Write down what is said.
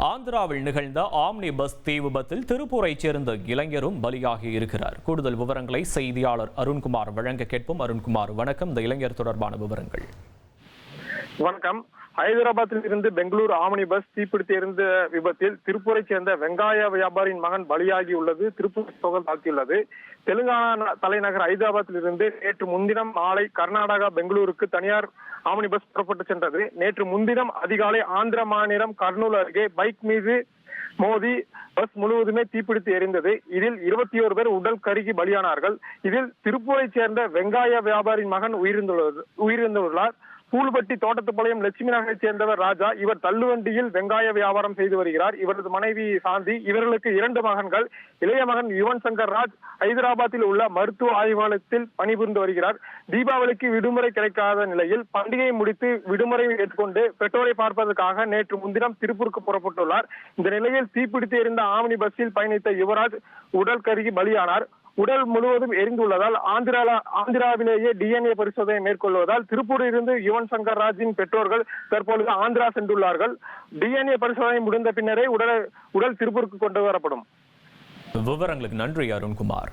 ஆந்திராவில் நிகழ்ந்த omni bus தீ விபத்தில் திருப்பூரைச் சேர்ந்த இளைஞரும் பலியாகி இருக்கிறார். கூடுதல் விவரங்களை செய்தியாளர் அருண்குமார் வழங்க கேட்போம். அருண்குமார் வணக்கம். இந்த இளைஞர் தொடர்பான விவரங்கள். வணக்கம். ஹைதராபாத்தில் இருந்து பெங்களூர் ஆமணி பஸ் தீப்பிடித்து எரிந்த விபத்தில் திருப்பூரை சேர்ந்த வெங்காய வியாபாரியின் மகன் பலியாகி உள்ளது. திருப்பூர் சோகம் தாக்கியுள்ளது. தெலுங்கானா தலைநகர் ஹைதராபாத்தில் இருந்து நேற்று முன்தினம் மாலை கர்நாடகா பெங்களூருக்கு தனியார் ஆமணி பஸ் புறப்பட்டு சென்றது. நேற்று முன்தினம் அதிகாலை ஆந்திர மாநிலம் கர்னூல் அருகே பைக் மீது மோதி பஸ் முழுவதுமே தீப்பிடித்து எரிந்தது இதில் இருபத்தி ஒரு பேர் உடல் கருகி பலியானார்கள். இதில் திருப்பூரை சேர்ந்த வெங்காய வியாபாரியின் மகன் உயிரிழந்துள்ளது உயிரிழந்துள்ளார். பூல்பட்டி தோட்டத்துப்பாளையம் லட்சுமி நகரை சேர்ந்தவர் ராஜா. இவர் தள்ளுவண்டியில் வெங்காய வியாபாரம் செய்து வருகிறார். இவரது மனைவி சாந்தி. இவர்களுக்கு இரண்டு மகன்கள். இளைய மகன் யுவன் சங்கர் ராஜ் ஹைதராபாத்தில் உள்ள மருத்துவ ஆய்வாலயத்தில் பணிபுரிந்து வருகிறார். தீபாவளிக்கு விடுமுறை கிடைக்காத நிலையில் பண்டிகையை முடித்து விடுமுறை ஏற்றுக்கொண்டு பெற்றோரை பார்ப்பதற்காக நேற்று முன்தினம் திருப்பூருக்கு புறப்பட்டுள்ளார். இந்த நிலையில் தீப்பிடித்து எரிந்த ஆவணி பஸ்ஸில் பயணித்த யுவராஜ் உடல் கருகி பலியானார். உடல் முழுவதும் எரிந்துள்ளதால் ஆந்திரா ஆந்திராவிலேயே டிஎன்ஏ பரிசோதனை மேற்கொள்வதால் திருப்பூரில் இருந்து யுவன் சங்கர் ராஜின் பெற்றோர்கள் தற்பொழுது ஆந்திரா சென்றுள்ளார்கள். டிஎன்ஏ பரிசோதனை முடிந்த பின்னரே உடல் உடல் திருப்பூருக்கு கொண்டு வரப்படும். விவரங்களுக்கு நன்றி அருண்குமார்.